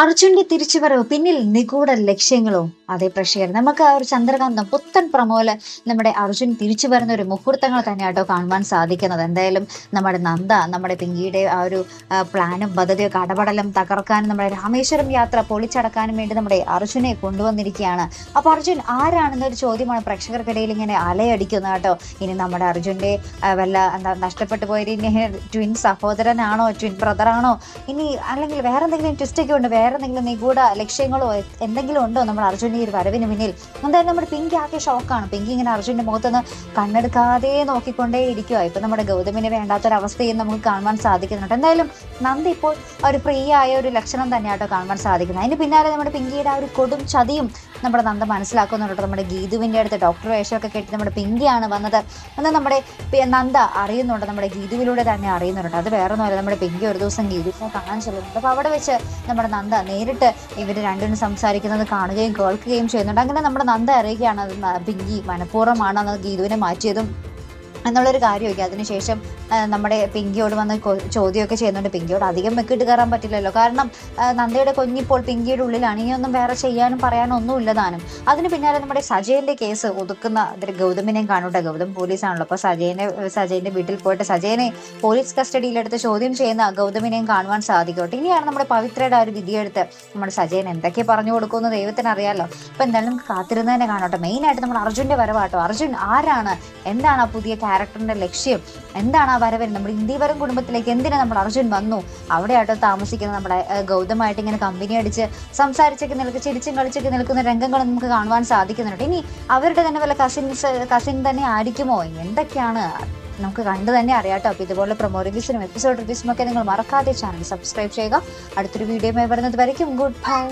അർജുന്റെ തിരിച്ചുവരവ് പിന്നിൽ നിഗൂഢ ലക്ഷ്യങ്ങളോ. അതേ പ്രേക്ഷകർ നമുക്ക് ആ ഒരു ചന്ദ്രകാന്തം പുത്തൻ പ്രമോൽ നമ്മുടെ അർജുൻ തിരിച്ചു വരുന്ന ഒരു മുഹൂർത്തങ്ങൾ തന്നെ ആട്ടോ കാണുവാൻ സാധിക്കുന്നത്. എന്തായാലും നമ്മുടെ നന്ദ നമ്മുടെ പിങ്കിയുടെ ആ ഒരു പ്ലാനും പദ്ധതിയൊക്കെ അടപടലും തകർക്കാനും നമ്മുടെ രാമേശ്വരം യാത്ര പൊളിച്ചടക്കാനും വേണ്ടി നമ്മുടെ അർജുനെ കൊണ്ടുവന്നിരിക്കുകയാണ്. അപ്പോൾ അർജുൻ ആരാണെന്നൊരു ചോദ്യമാണ് പ്രേക്ഷകർക്കിടയിൽ ഇങ്ങനെ അലയടിക്കുന്നത് കേട്ടോ ഇനി നമ്മുടെ അർജുന്റെ വല്ല എന്താ നഷ്ടപ്പെട്ടു പോയ ട്വിൻ സഹോദരനാണോ ട്വിൻ ബ്രദറാണോ ഇനി അല്ലെങ്കിൽ വേറെ എന്തെങ്കിലും ട്വിസ്റ്റൊക്കെ ഉണ്ട് വേറെ എന്തെങ്കിലും നിഗൂഢ ലക്ഷ്യങ്ങളോ എന്തെങ്കിലും ഉണ്ടോ? നമ്മൾ അർജുന്റെ ഈ ഒരു വരവിന് മുന്നിൽ. എന്തായാലും നമ്മുടെ പിങ്കി ആകെ ഷോക്കാണ് പിങ്കി ഇങ്ങനെ അർജുന്റെ മുഖത്തൊന്ന് കണ്ണെടുക്കാതെ നോക്കിക്കൊണ്ടേ ഇരിക്കുക ഇപ്പൊ നമ്മുടെ ഗൗതമിന് വേണ്ടാത്തൊരവസ്ഥയും നമുക്ക് കാണുവാൻ സാധിക്കുന്നുണ്ട്. എന്തായാലും നന്ദി ഇപ്പോൾ ഒരു ഫ്രീ ആയ ഒരു ലക്ഷണം തന്നെയാട്ടോ കാണുവാൻ സാധിക്കുന്നത്. അതിന് പിന്നാലെ നമ്മുടെ പിങ്കിയുടെ ആ ഒരു കൊടും ചതിയും നമ്മുടെ നന്ദ മനസ്സിലാക്കുന്നുണ്ട് നമ്മുടെ ഗീതുവിന്റെ അടുത്ത് ഡോക്ടർ വേഷമൊക്കെ കെട്ടി നമ്മുടെ പിങ്കിയാണ് വന്നത് എന്ന് നമ്മുടെ നന്ദ അറിയുന്നുണ്ട്. നമ്മുടെ ഗീതുവിലൂടെ തന്നെ അറിയുന്നുണ്ട്. അത് വേറെ ഒന്നുമല്ല നമ്മുടെ പിങ്കി ഒരു ദിവസം ഗീതുവിനെ കാണാൻ ചെല്ലുന്നുണ്ട്. അപ്പോൾ അവിടെ വെച്ച് നമ്മുടെ നന്ദ നേരിട്ട് ഇവർ രണ്ടിനും സംസാരിക്കുന്നത് കാണുകയും കേൾക്കുകയും ചെയ്യുന്നുണ്ട്. അങ്ങനെ നമ്മുടെ നന്ദ അറിയുകയാണ് അത് ബിങ്കി മനഃപൂർവമാണ് അന്ന് ഗീതുവിനെ മാറ്റിയതും എന്നുള്ളൊരു കാര്യമൊക്കെ. അതിനുശേഷം നമ്മുടെ പിങ്കിയോട് വന്ന് ചോദ്യമൊക്കെ ചെയ്യുന്നുണ്ട്. പിങ്കിയോട് അധികം വെക്കിട്ട് കയറാൻ പറ്റില്ലല്ലോ. കാരണം നന്ദയുടെ കുഞ്ഞിപ്പോൾ പിങ്കിയുടെ ഉള്ളിലാണ്. ഇനിയൊന്നും വേറെ ചെയ്യാനും പറയാനും ഒന്നും ഇല്ലതാനും അതിന് പിന്നാലെ നമ്മുടെ സജയന്റെ കേസ് ഒതുക്കുന്ന ഗൗതമിനെയും കാണൂട്ടെ ഗൗതം പോലീസാണല്ലോ. അപ്പൊ സജയനെ സജയന്റെ വീട്ടിൽ പോയിട്ട് സജയനെ പോലീസ് കസ്റ്റഡിയിലെടുത്ത് ചോദ്യം ചെയ്യുന്ന ഗൗതമിനെയും കാണുവാൻ സാധിക്കട്ടെ. ഇനിയാണ് നമ്മുടെ പവിത്രയുടെ ആ ഒരു വിധിയെടുത്ത് നമ്മുടെ സജയൻ എന്തൊക്കെ പറഞ്ഞു കൊടുക്കുമെന്ന് ദൈവത്തിന് അറിയാലോ. അപ്പൊ എന്തായാലും നമുക്ക് കാത്തിരുന്ന് തന്നെ കാണട്ടെ. മെയിൻ ആയിട്ട് നമ്മൾ അർജുന്റെ വരവാട്ടോ. അർജുൻ ആരാണ്? എന്താണ് ആ പുതിയ ക്യാരക്ടറിന്റെ ലക്ഷ്യം? എന്താണ് വരവൻ നമ്മുടെ ഇന്ത്യവരം കുടുംബത്തിലേക്ക് എന്തിനാ നമ്മൾ അർജുൻ വന്നു? അവിടെയാട്ടോ താമസിക്കുന്ന നമ്മുടെ ഗൗതമായിട്ട് ഇങ്ങനെ കമ്പനി അടിച്ച് സംസാരിച്ചൊക്കെ നിൽക്ക് ചിരിച്ചും കളിച്ചൊക്കെ നിൽക്കുന്ന രംഗങ്ങൾ നമുക്ക് കാണുവാൻ സാധിക്കുന്നുണ്ട്. ഇനി അവരുടെ തന്നെ വല്ല കസിൻസ് കസിൻ തന്നെ ആയിരിക്കുമോ? എന്തൊക്കെയാണ്? നമുക്ക് കണ്ടു തന്നെ അറിയാട്ടോ അപ്പോൾ ഇതുപോലെ പ്രൊമോ റിവ്യൂസിനും എപ്പിസോഡ് റിവ്യൂസിനും ഒക്കെ നിങ്ങൾ മറക്കാതെ ചാനൽ സബ്സ്ക്രൈബ് ചെയ്യുക. അടുത്തൊരു വീഡിയോ വരുന്നത് വരയ്ക്കും. Good bye